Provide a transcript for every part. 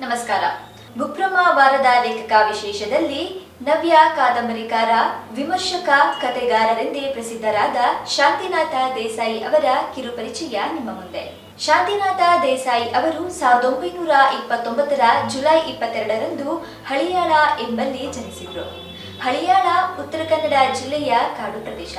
ನಮಸ್ಕಾರ. ಬುಕ್ರಮ ವಾರದ ಲೇಖಕ ವಿಶೇಷದಲ್ಲಿ ನವ್ಯ ಕಾದಂಬರಿಕಾರ, ವಿಮರ್ಶಕ ಕತೆಗಾರರೆಂದೇ ಪ್ರಸಿದ್ಧರಾದ ಶಾಂತಿನಾಥ ದೇಸಾಯಿ ಅವರ ಕಿರುಪರಿಚಯ ನಿಮ್ಮ ಮುಂದೆ. ಶಾಂತಿನಾಥ ದೇಸಾಯಿ ಅವರು ಸಾವಿರದ ಒಂಬೈನೂರ ಇಪ್ಪತ್ತೊಂಬತ್ತರ ಜುಲೈ ಇಪ್ಪತ್ತೆರಡರಂದು ಹಳಿಯಾಳ ಎಂಬಲ್ಲಿ ಜನಿಸಿದರು. ಹಳಿಯಾಳ, ಉತ್ತರ ಕನ್ನಡ ಜಿಲ್ಲೆಯ ಕಾಡು ಪ್ರದೇಶ.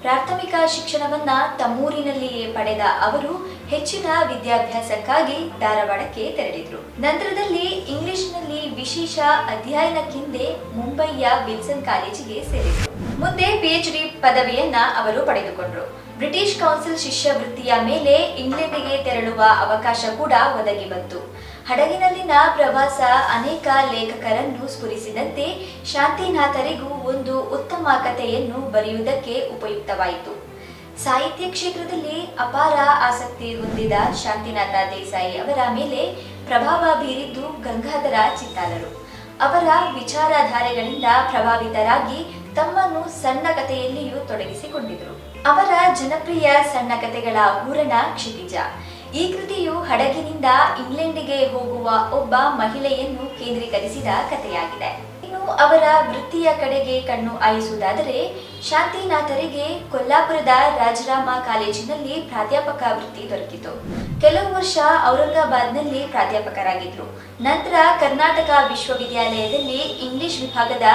ಪ್ರಾಥಮಿಕ ಶಿಕ್ಷಣವನ್ನ ತಮ್ಮೂರಿನಲ್ಲಿಯೇ ಪಡೆದ ಅವರು ಹೆಚ್ಚಿನ ವಿದ್ಯಾಭ್ಯಾಸಕ್ಕಾಗಿ ಧಾರವಾಡಕ್ಕೆ ತೆರಳಿದ್ರು. ನಂತರದಲ್ಲಿ ಇಂಗ್ಲಿಷ್ನಲ್ಲಿ ವಿಶೇಷ ಅಧ್ಯಯನಕ್ಕಿಂದೆ ಮುಂಬೈಯ ವಿಲ್ಸನ್ ಕಾಲೇಜಿಗೆ ಸೇರಿದ್ರು. ಮುಂದೆ ಪಿಎಚ್ಡಿ ಪದವಿಯನ್ನ ಅವರು ಪಡೆದುಕೊಂಡ್ರು. ಬ್ರಿಟಿಷ್ ಕೌನ್ಸಿಲ್ ಶಿಷ್ಯವೃತ್ತಿಯ ಮೇಲೆ ಇಂಗ್ಲೆಂಡಿಗೆ ತೆರಳುವ ಅವಕಾಶ ಕೂಡ ಒದಗಿ ಬಂತು. ಹಡಗಿನಲ್ಲಿನ ಪ್ರವಾಸ ಅನೇಕ ಲೇಖಕರನ್ನು ಸ್ಫುರಿಸಿದಂತೆ ಶಾಂತಿನಾಥರಿಗೂ ಒಂದು ಉತ್ತಮ ಕಥೆಯನ್ನು ಬರೆಯುವುದಕ್ಕೆ ಉಪಯುಕ್ತವಾಯಿತು. ಸಾಹಿತ್ಯ ಕ್ಷೇತ್ರದಲ್ಲಿ ಅಪಾರ ಆಸಕ್ತಿ ಹೊಂದಿದ ಶಾಂತಿನಾಥ ದೇಸಾಯಿ ಅವರ ಮೇಲೆ ಪ್ರಭಾವ ಬೀರಿದ್ದು ಗಂಗಾಧರ ಚಿತ್ತಾಲರು ಅವರ ವಿಚಾರಧಾರೆಗಳಿಂದ ಪ್ರಭಾವಿತರಾಗಿ ತಮ್ಮನ್ನು ಸಣ್ಣ ಕಥೆಯಲ್ಲಿಯೂ ತೊಡಗಿಸಿಕೊಂಡಿದ್ರು. ಅವರ ಜನಪ್ರಿಯ ಸಣ್ಣ ಕಥೆಗಳ ಹೂರಣ ಕ್ಷಿತಿಜ. ಈ ಕೃತಿಯು ಹಡಗಿನಿಂದ ಇಂಗ್ಲೆಂಡಿಗೆ ಹೋಗುವ ಒಬ್ಬ ಮಹಿಳೆಯನ್ನು ಕೇಂದ್ರೀಕರಿಸಿದ ಕಥೆಯಾಗಿದೆ. ಇನ್ನು ಅವರ ವೃತ್ತಿಯ ಕಡೆಗೆ ಕಣ್ಣು ಆಯಿಸುವುದಾದರೆ ಶಾಂತಿನಾಥರಿಗೆ ಕೊಲ್ಲಾಪುರದ ರಾಜರಾಮ ಕಾಲೇಜಿನಲ್ಲಿ ಪ್ರಾಧ್ಯಾಪಕ ವೃತ್ತಿ ದೊರಕಿತು. ಕೆಲವು ವರ್ಷ ಔರಂಗಾಬಾದ್ನಲ್ಲಿ ಪ್ರಾಧ್ಯಾಪಕರಾಗಿದ್ರು ನಂತರ ಕರ್ನಾಟಕ ವಿಶ್ವವಿದ್ಯಾಲಯದಲ್ಲಿ ಇಂಗ್ಲಿಷ್ ವಿಭಾಗದ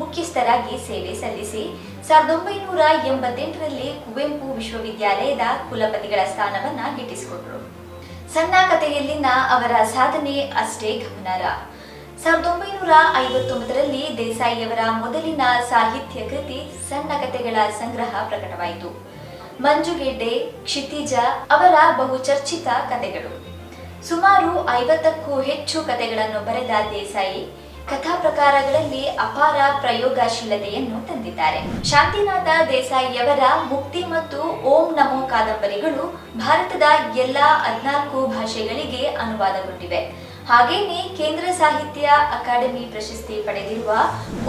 ಮುಖ್ಯಸ್ಥರಾಗಿ ಸೇವೆ ಸಲ್ಲಿಸಿ, ಸಾವಿರದ ಒಂಬೈನೂರ ಎಂಬತ್ತೆಂಟರಲ್ಲಿ ಕುವೆಂಪು ವಿಶ್ವವಿದ್ಯಾಲಯದ ಕುಲಪತಿಗಳ ಸ್ಥಾನವನ್ನ ಗಿಟ್ಟಿಸಿಕೊಂಡರು ಸಣ್ಣ ಕಥೆಯಲ್ಲಿನ ಅವರ ಸಾಧನೆ ಅಷ್ಟೇ ಗಮನಾರ ಸಾವಿರದ ಒಂಬೈನೂರ ಐವತ್ತೊಂಬತ್ತರಲ್ಲಿ ದೇಸಾಯಿಯವರ ಮೊದಲಿನ ಸಾಹಿತ್ಯ ಕೃತಿ ಸಣ್ಣ ಕಥೆಗಳ ಸಂಗ್ರಹ ಪ್ರಕಟವಾಯಿತು. ಮಂಜುಗೆಡ್ಡೆ, ಕ್ಷಿತಿಜ ಅವರ ಬಹುಚರ್ಚಿತ ಕಥೆಗಳು. ಸುಮಾರು ಐವತ್ತಕ್ಕೂ ಹೆಚ್ಚು ಕಥೆಗಳನ್ನು ಬರೆದ ದೇಸಾಯಿ ಕಥಾ ಪ್ರಕಾರಗಳಲ್ಲಿ ಅಪಾರ ಪ್ರಯೋಗಶೀಲತೆಯನ್ನು ತಂದಿದ್ದಾರೆ. ಶಾಂತಿನಾಥ ದೇಸಾಯಿಯವರ ಮುಕ್ತಿ ಮತ್ತು ಓಂ ನಮೋ ಕಾದಂಬರಿಗಳು ಭಾರತದ ಎಲ್ಲಾ ಹದಿನಾಲ್ಕು ಭಾಷೆಗಳಿಗೆ ಅನುವಾದಗೊಂಡಿವೆ. ಹಾಗೇನೆ ಕೇಂದ್ರ ಸಾಹಿತ್ಯ ಅಕಾಡೆಮಿ ಪ್ರಶಸ್ತಿ ಪಡೆದಿರುವ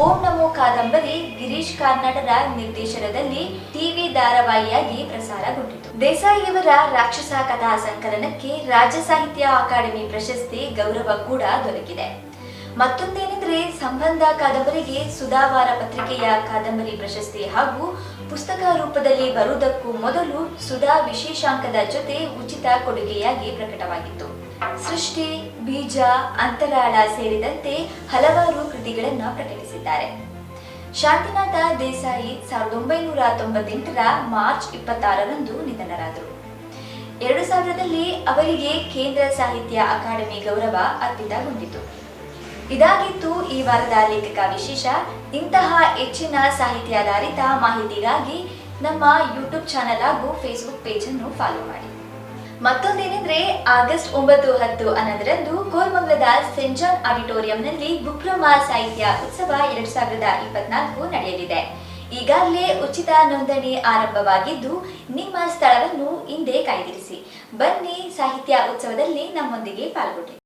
ಓಂ ನಮೋ ಕಾದಂಬರಿ ಗಿರೀಶ್ ಕಾರ್ನಾಡರ ನಿರ್ದೇಶನದಲ್ಲಿ ಟಿವಿ ಧಾರಾವಾಹಿಯಾಗಿ ಪ್ರಸಾರಗೊಂಡಿತು. ದೇಸಾಯಿಯವರ ರಾಕ್ಷಸ ಕಥಾ ಸಂಕಲನಕ್ಕೆ ರಾಜ್ಯ ಸಾಹಿತ್ಯ ಅಕಾಡೆಮಿ ಪ್ರಶಸ್ತಿ ಗೌರವ ಕೂಡ ದೊರಕಿದೆ. ಮತ್ತೊಂದೇನೆಂದ್ರೆ ಸಂಬಂಧ ಕಾದಂಬರಿಗೆ ಸುಧಾವಾರ ಪತ್ರಿಕೆಯ ಕಾದಂಬರಿ ಪ್ರಶಸ್ತಿ ಹಾಗೂ ಪುಸ್ತಕ ರೂಪದಲ್ಲಿ ಬರುವುದಕ್ಕೂ ಮೊದಲು ಸುಧಾ ವಿಶೇಷಾಂಕದ ಜೊತೆ ಉಚಿತ ಕೊಡುಗೆಯಾಗಿ ಪ್ರಕಟವಾಗಿತ್ತು. ಸೃಷ್ಟಿ, ಬೀಜ, ಅಂತರಾಳ ಸೇರಿದಂತೆ ಹಲವಾರು ಕೃತಿಗಳನ್ನು ಪ್ರಕಟಿಸಿದ್ದಾರೆ. ಶಾಂತಿನಾಥ ದೇಸಾಯಿ ಸಾವಿರದ ಒಂಬೈನೂರ ತೊಂಬತ್ತೆಂಟರ ಮಾರ್ಚ್ ಇಪ್ಪತ್ತಾರರಂದು ನಿಧನರಾದರು. ಎರಡು ಸಾವಿರದಲ್ಲಿ ಅವರಿಗೆ ಕೇಂದ್ರ ಸಾಹಿತ್ಯ ಅಕಾಡೆಮಿ ಗೌರವ ಅರ್ಪಿತಗೊಂಡಿತು. ಇದಾಗಿತ್ತು ಈ ವಾರದ ಲೇಖಕ ವಿಶೇಷ. ಇಂತಹ ಹೆಚ್ಚಿನ ಸಾಹಿತ್ಯಾಧಾರಿತ ಮಾಹಿತಿಗಾಗಿ ನಮ್ಮ ಯೂಟ್ಯೂಬ್ ಚಾನಲ್ ಹಾಗೂ ಫೇಸ್ಬುಕ್ ಪೇಜ್ ಅನ್ನು ಫಾಲೋ ಮಾಡಿ. ಮತ್ತೊಂದೇನೆಂದ್ರೆ ಆಗಸ್ಟ್ ಒಂಬತ್ತು ಹತ್ತು ಅನ್ನೋದರಂದು ಕೋರ್ಮಂಗ್ಲದ ಸೆಂಟ್ ಜಾನ್ ಆಡಿಟೋರಿಯಂನಲ್ಲಿ ಬುಕ್ರಮ ಸಾಹಿತ್ಯ ಉತ್ಸವ ಎರಡ್ ಸಾವಿರದ ಇಪ್ಪತ್ನಾಲ್ಕು ನಡೆಯಲಿದೆ. ಈಗಾಗಲೇ ಉಚಿತ ನೋಂದಣಿ ಆರಂಭವಾಗಿದ್ದು, ನಿಮ್ಮ ಸ್ಥಳವನ್ನು ಹಿಂದೆ ಕಾಯ್ದಿರಿಸಿ. ಬನ್ನಿ ಸಾಹಿತ್ಯ ಉತ್ಸವದಲ್ಲಿ ನಮ್ಮೊಂದಿಗೆ ಪಾಲ್ಗೊಳ್ಳಿ